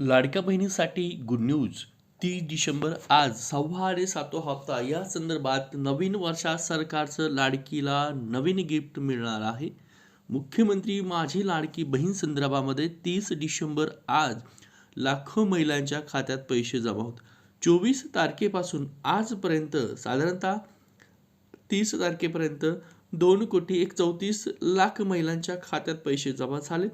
लाडक्या बहिणीसाठी good news तीस डिसेंबर आज सहावा आणि सातवा हप्ता. या संदर्भात नवीन वर्षात सरकारचं लाडकीला नवीन गिफ्ट मिळणार आहे. मुख्यमंत्री माझी लाडकी बहीण संदर्भामध्ये तीस डिसेंबर आज लाखो महिलांच्या खात्यात पैसे जमा होत. चोवीस तारखेपासून आजपर्यंत साधारणतः तीस तारखेपर्यंत दोन कोटी एक चौतीस लाख महिलांच्या खात्यात पैसे जमा झाले.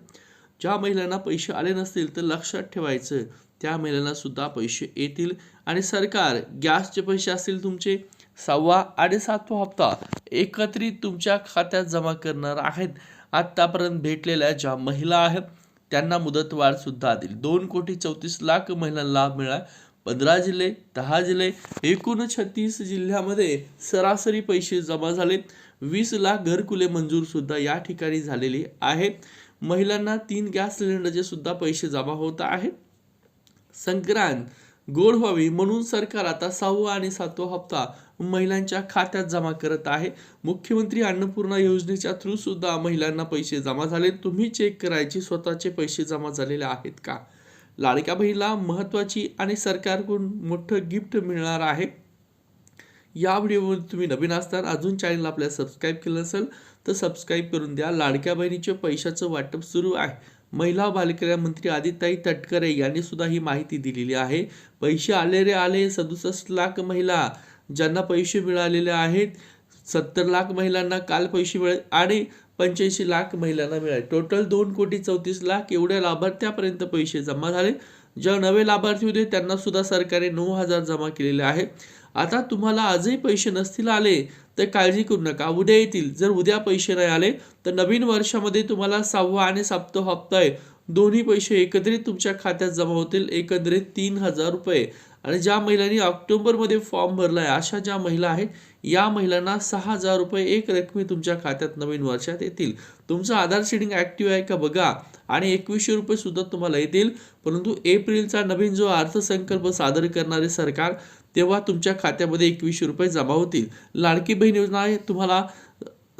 ज्या महिलांना पैसे आले नसतील तर लक्षात ठेवायचं. त्या महिलांना सुद्धा पैसे येतील. आणि सरकार गॅसचे पैसे असतील तुमचे सहावा आणि सातवा हप्ता एकत्रित तुमच्या खात्यात जमा करणार आहेत. आत्तापर्यंत भेटलेल्या ज्या महिला आहेत त्यांना मुदतवाढ सुद्धा दिली दोन कोटी चौतीस लाख महिलांना लाभ मिळाला. पंधरा जिल्हे दहा जिल्हे एकूण छत्तीस जिल्ह्यामध्ये सरासरी पैसे जमा झाले वीस लाख घरकुले मंजूर सुद्धा या ठिकाणी झालेली आहेत महिलांना तीन गॅस सिलेंडरचे सुद्धा पैसे जमा होत आहेत. संक्रांत गोड व्हावी म्हणून सरकार आता सहावा आणि सातवा हप्ता महिलांच्या खात्यात जमा करत आहे. मुख्यमंत्री अन्नपूर्णा योजनेच्या थ्रू सुद्धा महिलांना पैसे जमा झाले. तुम्ही चेक करायचे स्वतःचे पैसे जमा झालेले आहेत का? लाडक्या बहिणीला महत्त्वाची आणि सरकारकडून मोठं गिफ्ट मिळणार आहे. या व्हिडिओमध्ये तुम्ही नवीन असताना अजून चॅनल आपल्या सबस्क्राईब केलं नसेल तर सबस्क्राईब करून द्या. लाडक्या बहिणीच्या पैशाचं वाटप सुरू आहे. महिला व मंत्री आदिताई तटकरे यांनी सुद्धा ही माहिती दिलेली आहे. पैसे आले रे आले सदुसष्ट लाख महिला ज्यांना पैसे मिळालेले आहेत सत्तर लाख महिलांना काल पैसे मिळाले आणि पंच्याऐंशी लाख महिलांना मिळाले. टोटल दोन कोटी चौतीस लाख एवढ्या लाभार्थ्यापर्यंत पैसे जमा झाले. ज्या नवे लाभार्थी होते त्यांना सुद्धा सरकारने नऊ हजार जमा केलेले आहे आता तुम्हाला आजही पैसे नसतील आले तर काळजी करू नका. उद्या येतील. जर उद्या पैसे नाही आले तर नवीन वर्षामध्ये तुम्हाला सहावा आणि सातवा हप्ता आहे. दोन्ही पैसे एकत्रित तुमच्या खात्यात जमा होतील एकंदरीत तीन हजार रुपये. आणि ज्या महिलांनी ऑक्टोबरमध्ये फॉर्म भरला आहे अशा ज्या महिला आहेत या महिलांना सहा हजार रुपये एक रकमी तुमच्या खात्यात नवीन वर्षात येतील. तुमचं आधार शेडिंग ॲक्टिव्ह आहे का बघा. आणि एकवीसशे रुपये सुद्धा तुम्हाला येतील. परंतु एप्रिलचा नवीन जो अर्थसंकल्प सादर करणारे सरकार तेव्हा तुमच्या खात्यामध्ये एकवीसशे रुपये जमा होतील. लाडकी बहीण योजना तुम्हाला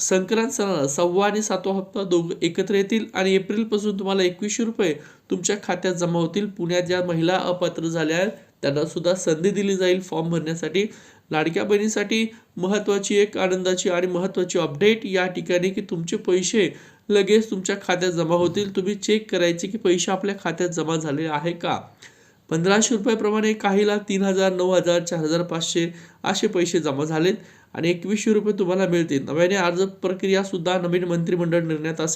संक्रांत सणाला सव्वा आणि सातवा हप्ता दोघं एकत्र येतील आणि एप्रिलपासून तुम्हाला एकवीसशे रुपये तुमच्या खात्यात जमा होतील. पुण्यात ज्या महिला अपात्र झाल्या आहेत त्यांना सुद्धा संधी दिली जाईल फॉर्म भरण्यासाठी. लाडक्या बहिणीसाठी महत्त्वाची एक आनंदाची आणि महत्त्वाची अपडेट या ठिकाणी की तुमचे पैसे लगेच तुमच्या खात्यात जमा होतील. तुम्ही चेक करायचे की पैसे आपल्या खात्यात जमा झाले आहे का? पंधराशे रुपयाप्रमाणे काहीला तीन हजार नऊ हजार चार हजार पाचशे असे पैसे जमा झालेत. आणि एकवीसशे रुपये तुम्हाला मिळतील. नव्याने अर्ज प्रक्रियासुद्धा नवीन मंत्रिमंडळ निर्णयात असेल.